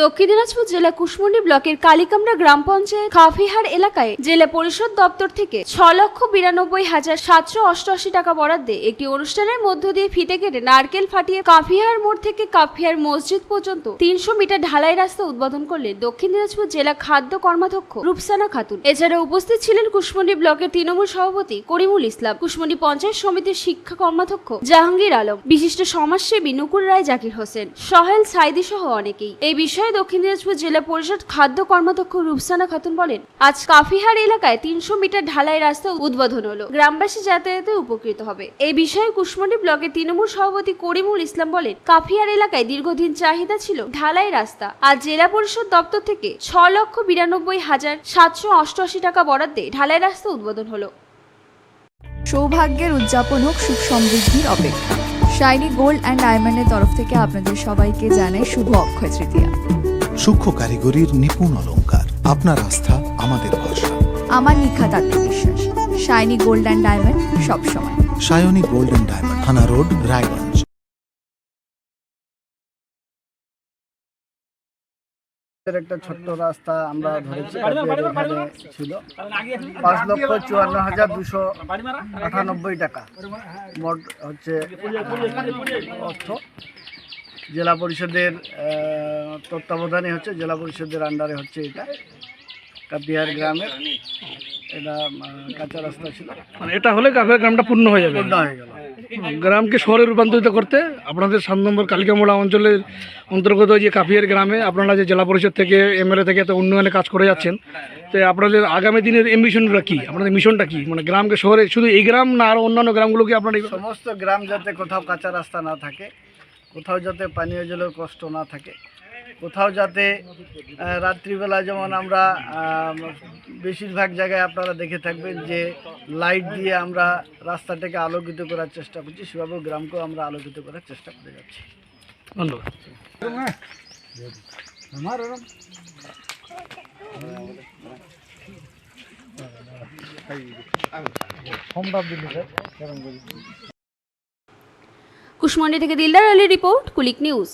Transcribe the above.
দক্ষিণ দিনাজপুর জেলা কুশমন্ডি ব্লকের কালিকামরা গ্রাম পঞ্চায়েত খাফিহার এলাকায় জেলা পরিষদ দপ্তর থেকে ছ লক্ষ বিরানব্বই হাজার সাতশো অষ্টআশি টাকা বরাদ্দে একটি অনুষ্ঠানের মধ্য দিয়ে ফিতে কেটে নারকেল ফাটিয়ে কাফিহার মোড় থেকে কাফিহার মসজিদ পর্যন্ত তিনশো মিটার ঢালাই রাস্তা উদ্বোধন করলেন দক্ষিণ দিনাজপুর জেলা খাদ্য কর্মাধ্যক্ষ রূপসানা খাতুন। এছাড়া উপস্থিত ছিলেন কুশমন্ডি ব্লকের তৃণমূল সভাপতি করিমুল ইসলাম কুশমন্ডি পঞ্চায়েত সমিতির শিক্ষা কর্মাধ্যক্ষ জাহাঙ্গীর আলম, বিশিষ্ট সমাজসেবী নুকুর রায় জাকির হোসেন, সহেল সাইদি সহ অনেকেই। এই বিষয়ে দক্ষিণ দিনাজপুর জেলা পরিষদ খাদ্য কর্মাধ্যক্ষ রূপসানা খাতুন বলেন, আজ কাফিহার এলাকায় তিনশো মিটার ঢালাই রাস্তা উদ্বোধন হলো। গ্রামবাসী যাতায়াতে উপকৃত হবে। এই বিষয়ে কুশমন্ডি ব্লকের তৃণমূল সভাপতি করিমুল ইসলাম বলেন, কাফিহার এলাকায় দীর্ঘদিন চাহিদা ছিল ঢালাই রাস্তা। আজ জেলা পরিষদ দপ্তর থেকে ছ লক্ষ বিরানব্বই হাজার সাতশো অষ্টআশি টাকা বরাদ্দে ঢালাই রাস্তা উদ্বোধন হলো। সৌভাগ্যের উদযাপন হোক সুখ সমৃদ্ধির অপেক্ষা। শাইনি গোল্ড অ্যান্ড ডায়মন্ডের তরফ থেকে আপনাদের সবাইকে জানাই শুভ অক্ষয় তৃতীয়া। সূক্ষ্ম কারিগরির নিপুণ অলঙ্কার আপনার আস্থা আমাদের ভরসা। আমার নিখাত আত্মবিশ্বাস শাইনি গোল্ড অ্যান্ড ডায়মন্ড সবসময়। শায়নিক গোল্ড এন্ড ডায়মন্ড থানা রোড রায়গঞ্জ। একটা ছোট্ট রাস্তা আমরা ধরেছি ছিল। পাঁচ লক্ষ চুয়ান্ন হাজার দুশো আটানব্বই টাকা। মোট হচ্ছে অর্থ। জেলা পরিষদের তত্ত্বাবধানে হচ্ছে জেলা পরিষদের আন্ডারে হচ্ছে এটা। কাপিয়ার গ্রামের এটা কাঁচা রাস্তা ছিল। মানে এটা হলে কাফের গ্রামটা পূর্ণ হয়ে যাবে। পূর্ণ হয়ে গেল। গ্রামকে শহরে রূপান্তরিত করতে আপনাদের সাত নম্বর কালিকামোড়া অঞ্চলের অন্তর্গত যে কাফিয়ার গ্রামে আপনারা যে জেলা পরিষদ থেকে, এমএলএ থেকে এত উন্নয়নে কাজ করে যাচ্ছেন, তো আপনাদের আগামী দিনের এম্বিশনটা কী? আপনাদের মিশনটা কী? মানে গ্রামকে শহরে, শুধু এই গ্রাম না আরও অন্যান্য গ্রামগুলোকে আপনারা আপনার সমস্ত গ্রাম যাতে কোথাও কাঁচা রাস্তা না থাকে, কোথাও যাতে পানীয় জলের কষ্ট না থাকে কোথাও যাতে রাত্রিবেলা যেমন আমরা বেশিরভাগ জায়গায় আপনারা দেখে থাকবেন যে লাইট দিয়ে আমরা রাস্তাটাকে আলোকিত করার চেষ্টা করছি সেভাবে গ্রামকেও আমরা আলোকিত করার চেষ্টা করে যাচ্ছি। ধন্যবাদ। কুশমন্ডি থেকে দিলদার আলী রিপোর্ট কুলিক নিউজ।